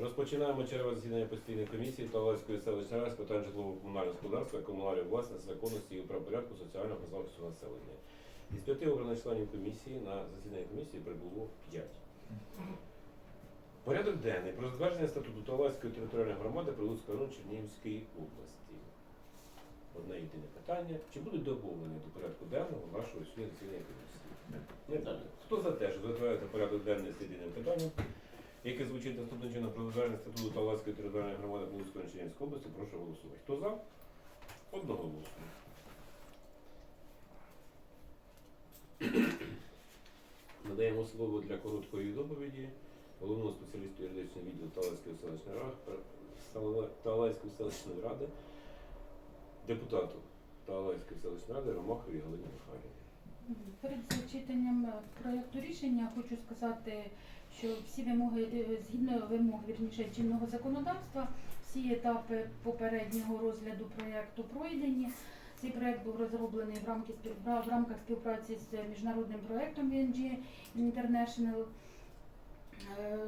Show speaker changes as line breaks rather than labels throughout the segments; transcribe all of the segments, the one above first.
Розпочинаємо чергове засідання постійної комісії Талайської селищної ради з питань житлово-комунального господарства, комунальної власності, законності і правопорядку соціального захисту населення. Із п'яти обраних членів комісії на засідання комісії прибуло п'ять. Порядок денний про затвердження статуту Талайської територіальної громади Прилуцького району Чернігівської області. Одне єдине питання. Чи будуть доповнені до порядку денного нашого сьогодні засідання комісії? Не. Хто за те, щоб затвердити порядок денний з єдиним питанням, яке звучить наступним чином про затвердження статуту Талацької територіальної громади Полуцької Чернігівської області, прошу голосувати. Хто за? Одноголосно. Надаємо слово для короткої доповіді головному спеціалісту юридичного відділу Талацької селищної ради, Талацької селищної ради, депутату Талацької селищної ради Ромахові Галині Михайлівні.
Перед зачитанням проекту рішення хочу сказати, що всі вимоги е, згідно вимог вірніше чинного законодавства, всі етапи попереднього розгляду проекту пройдені. Цей проект був розроблений в рамках в рамках співпраці з міжнародним проектом VNG International е,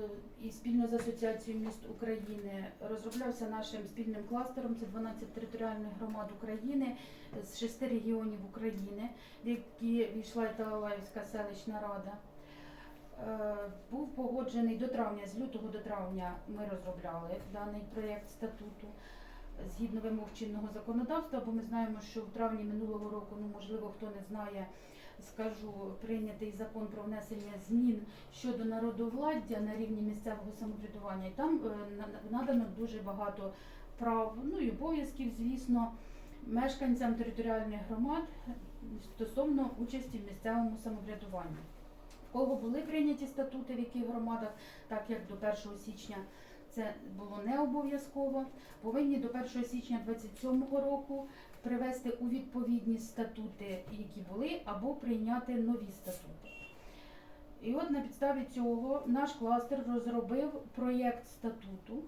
і спільно з Асоціацією міст України розроблявся нашим спільним кластером. Це 12 територіальних громад України з шести регіонів України, в які війшла Талалаївська селищна рада. Е, Був погоджений до травня, з лютого до травня ми розробляли даний проєкт статуту згідно вимог чинного законодавства, бо ми знаємо, що в травні минулого року, ну можливо, хто не знає, скажу, прийнятий закон про внесення змін щодо народовладдя на рівні місцевого самоврядування. І там е, надано дуже багато прав, ну і обов'язків, звісно, мешканцям територіальних громад стосовно участі в місцевому самоврядуванні. Кого були прийняті статути, в яких громадах, так як до 1 січня це було не обов'язково, повинні до 1 січня 2027 року привести у відповідність статути, які були, або прийняти нові статути. І от на підставі цього наш кластер розробив проєкт статуту.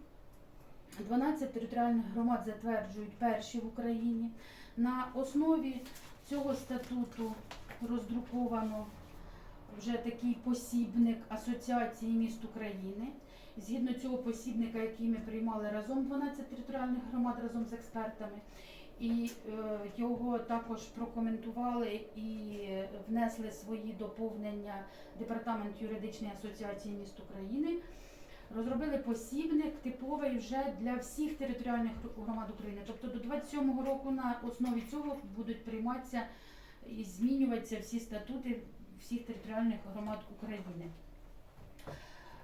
12 територіальних громад затверджують перші в Україні. На основі цього статуту роздруковано вже такий посібник Асоціації міст України. Згідно цього посібника, який ми приймали разом 12 територіальних громад разом з експертами, і е, його також прокоментували і внесли свої доповнення Департамент юридичної асоціації міст України. Розробили посібник типовий вже для всіх територіальних громад України. Тобто до 27-го року на основі цього будуть прийматися і змінюватися всі статути всіх територіальних громад України.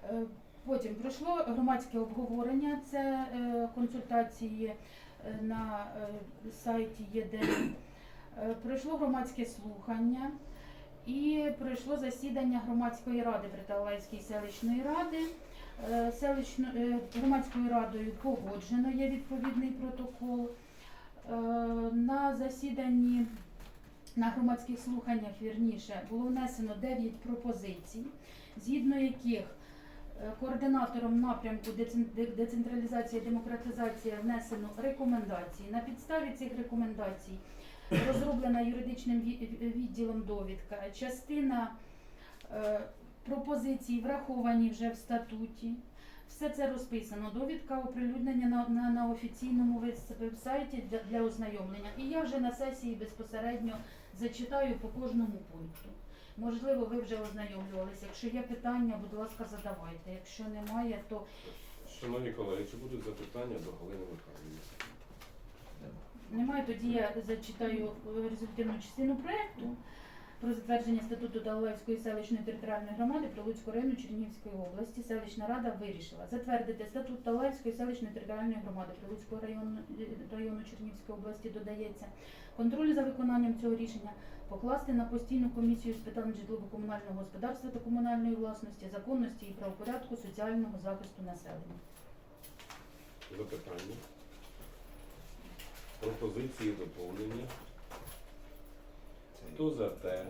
Е, Потім пройшло громадське обговорення, це е, консультації е, на сайті ЄДН. Пройшло громадське слухання і пройшло засідання громадської ради Приталайської селищної ради. Селищно, громадською радою погоджено є відповідний протокол. На засіданні на громадських слуханнях вірніше було внесено 9 пропозицій, згідно яких е, координатором напрямку децен- де- децентралізація і демократизація внесено рекомендації. На підставі цих рекомендацій розроблена юридичним відділом довідка. Частина е, пропозицій враховані вже в статуті. Все це розписано. Довідка оприлюднення на, на, на офіційному веб- вебсайті для, для ознайомлення. І я вже на сесії безпосередньо зачитаю по кожному пункту. Можливо, ви вже ознайомлювалися. Якщо є питання, будь ласка, задавайте. Якщо немає, то
Шановні колеги, чи будуть запитання до Галини Михайлівни?
немає. Тоді я зачитаю результативну частину проекту про затвердження статуту Далаївської селищної територіальної громади Прилуцького району Чернігівської області. Селищна рада вирішила затвердити статут Далаївської селищної територіальної громади Прилуцького району, району Чернігівської області додається контроль за виконанням цього рішення покласти на постійну комісію з питань житлово-комунального господарства та комунальної власності, законності і правопорядку соціального захисту населення.
Запитання? Пропозиції доповнення? Хто за те,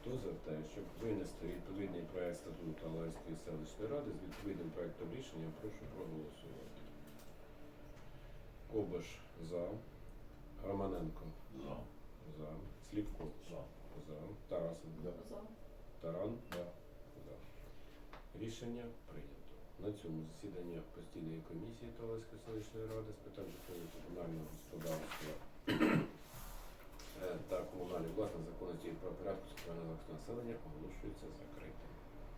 хто за те, щоб винести відповідний проект статуту Талайської селищної ради з відповідним проектом рішення, прошу проголосувати. Кобаш за. Романенко
За.
за. Слівко
За.
за. Тарасов
Да.
Таран за. за. Рішення прийнято. На цьому засідання постійної комісії Талицької селищної ради з питань житлово-комунального господарства е, та комунальної власної законності і правопорядку соціального населення оголошується закритим.